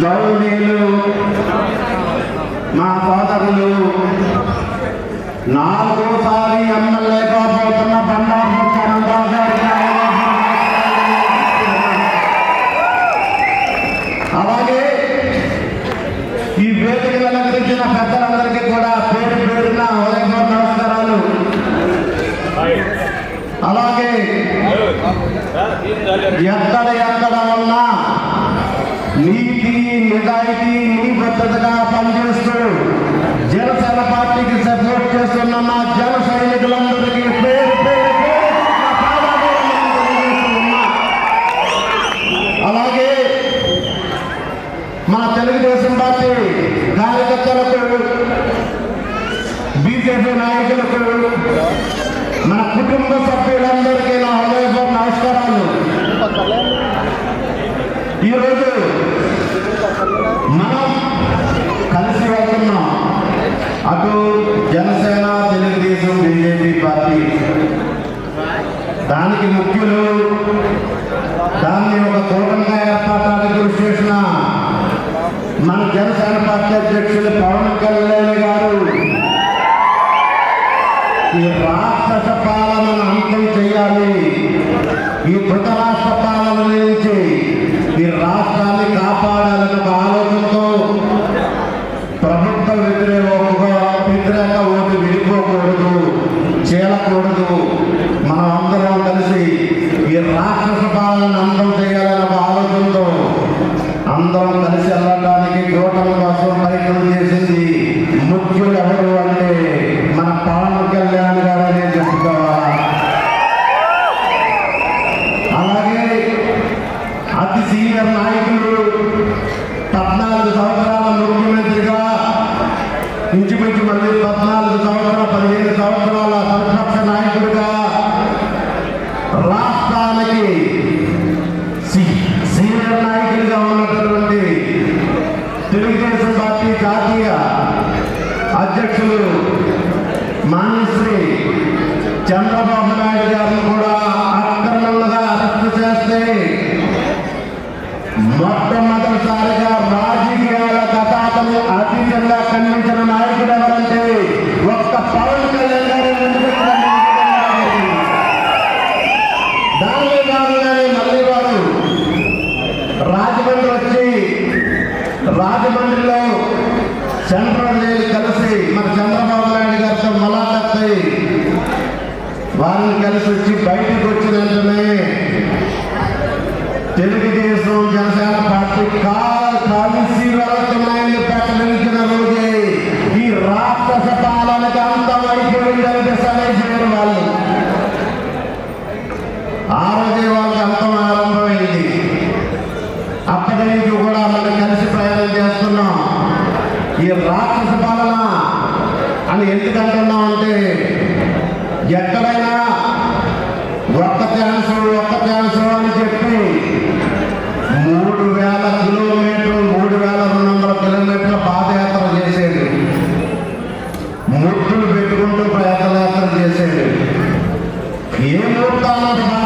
గౌరీలు మా ఫాదర్లు నాలుగోసారి ఎమ్మెల్యే కాబోతున్న అలాగే ఈ వేదికలు అలంకరించిన పెద్దలందరికీ కూడా పేరు పేరున ఉదయపూర్ నమస్కారాలు. అలాగే ఎక్కడ ఎక్కడ Almighty. BJP party. దానికి ముఖ్యులు దాన్ని ఒక కూటమిగా ఏర్పడటానికి కృషి చేసిన మన జనసేన పార్టీ అధ్యక్షులు సీనియర్ నాయకులు పద్నాలుగు సంవత్సరాల ముఖ్యమంత్రిగా ఇంచుమించు మంది పద్నాలుగు సంవత్సరాలు పదిహేను సంవత్సరాల ప్రతిపక్ష నాయకుడిగా రాష్ట్రానికి సీనియర్ నాయకుడిగా ఉన్నటువంటి తెలుగుదేశం పార్టీ జాతీయ అధ్యక్షులు మాన్యశ్రీ చంద్రబాబు కాంగ్రెస్ వచ్చి బయటకు వచ్చిన వెంటనే తెలుగుదేశం జనసేన పార్టీ కాల్ కలిసి వెళ్తున్నాయని ప్రకటించిన రోజే ఈ రాక్షస పాలనకి అంతం అయిపోయిందని సరేసారు వాళ్ళు. ఆ రోజే వాళ్ళకి అంతం ఆరంభమైంది. అప్పటి నుంచి కూడా మనం కలిసి ప్రయాణం చేస్తున్నాం. ఈ రాక్షస పాలన అని ఎందుకంటున్నాం అంటే palavra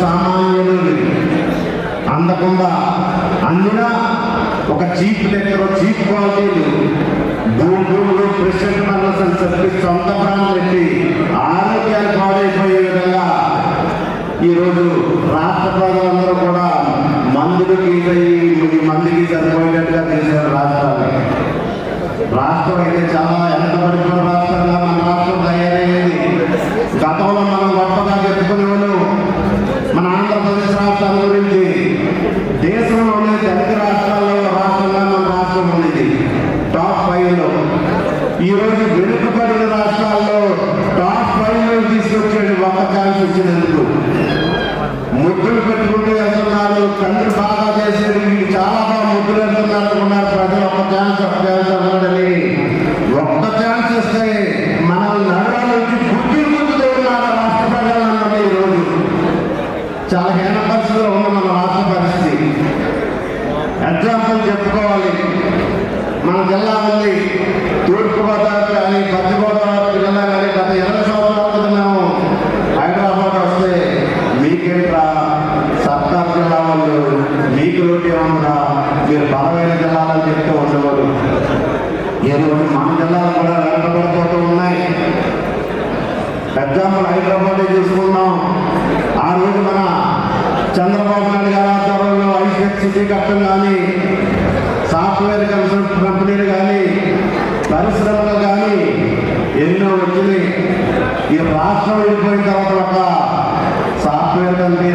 సామాన్యుడికి అందకుండా అందినా ఒక చీప్ దగ్గర చీప్ క్వాలిటీలు. గూగుల్లో ప్రెసిడెంట్ మనస్ చెప్పి సొంత ప్రాణం పెట్టి ఆరోగ్యాలు పాడైపోయే విధంగా ఈరోజు రాష్ట్ర ప్రజలందరూ కూడా మందులు కీటయ్యి ఎనిమిది మందికి సరిపోయేటట్టుగా చేశారు రాష్ట్రాలు రాష్ట్రం అయితే చాలా ఎంత పడిపోయిన రాష్ట్రంగా ఛాన్స్ అభ్యర్థి అన్నాడని ఒక్క ఛాన్స్ ఇస్తే మనం నగరాల నుంచి గుర్తింపుతుంది ఉన్నారు రాష్ట్ర ప్రజలు అన్నది ఈరోజు. చాలా హీన పరిస్థితిలో ఉన్న మన రాష్ట్ర పరిస్థితి. ఎగ్జాంపుల్ చెప్పుకోవాలి. మన జిల్లా ఉంది. తూర్పుగోదావరి కానీ పశ్చిమగోదావరి జిల్లా కానీ గత ఇరవై సంవత్సరాల మేము హైదరాబాద్ వస్తే మీకేట్రా? సర్దార్ జిల్లా వాళ్ళు మీకు రోడ్డు ఏమన్నా మీరు బలమైన జలాలు అని చెప్తూ ఉండేవారు ఈరోజు మన జలాలు కూడా వెనకబడిపోతూ ఉన్నాయి. ఎగ్జాంపుల్ హైదరాబాద్ చూసుకున్నాం ఆ రోజు మన చంద్రబాబు నాయుడు గారి ఆధ్వర్యంలో ఐసెట్ సిటీ కట్టం కానీ సాఫ్ట్వేర్ కన్సల్ట్ కంపెనీలు కానీ పరిశ్రమలు కానీ ఎన్నో వచ్చినాయి. ఈ రాష్ట్రం వెళ్ళిపోయిన తర్వాత సాఫ్ట్వేర్ కంపెనీ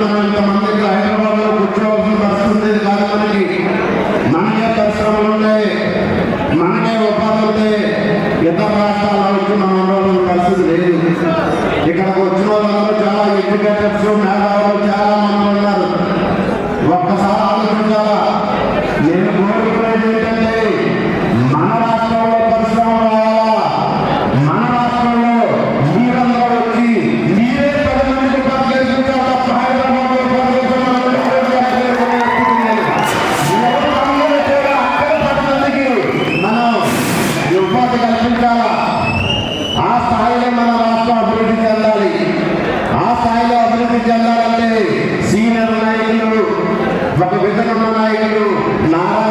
ఉంటున్నాం ఇంతమంది ఇక్కడ హైదరాబాద్లో కూర్చోవలసిన పరిస్థితి కాదు మనకి. మనకే పరిశ్రమలు ఉన్నాయి. మనకే ఉపాధి ఉన్నాయి ఇతర రాష్ట్రాల్లో ఉంటున్నాం పరిస్థితి లేదు. ఇక్కడికి వచ్చిన వాళ్ళు చాలా ఎడ్యుకేటర్స్ మేధావులు చాలా నారాయణుడు నారాయణ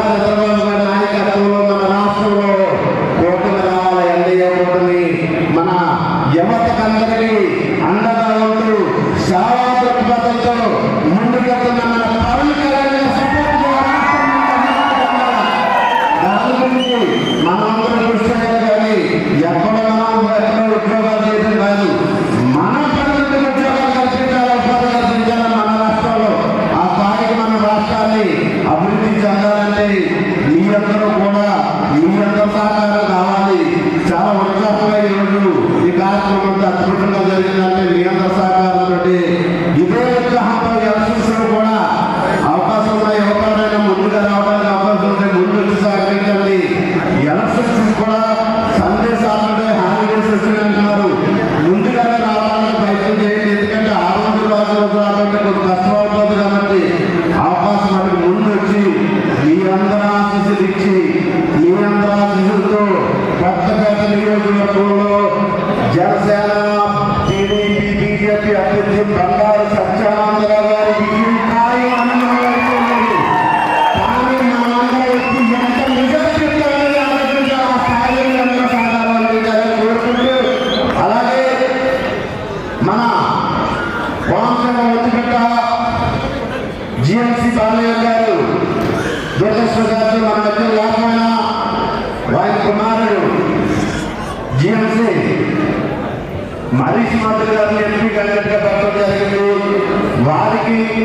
గారికి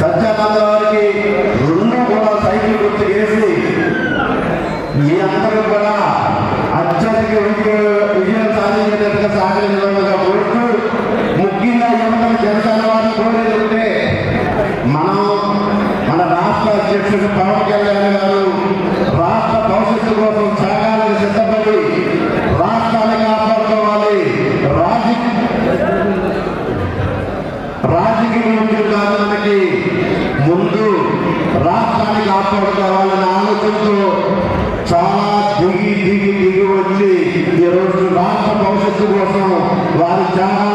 సత్యానంద గారికి రెండు కూడా సైకిల్ గుర్తు చేసి మీ అందరూ కూడా అత్యధిక విజయం సాధించేటట్టుగా సాధించడంగా కోరుతూ ముఖ్యంగా యువత జనసేన వారు కోరేదంటే మనం మన రాష్ట్ర అధ్యక్షుడు పవన్ కళ్యాణ్ గారు రాష్ట్ర భవిష్యత్తు కోసం సాగాలని సిద్ధపడి రాష్ట్రాలుగా కాపాడుకోవాలని ఆలోచనతో చాలా దిగి దిగి దిగి వచ్చి ఈరోజు రాష్ట్ర భవిష్యత్తు కోసం వారు చాలా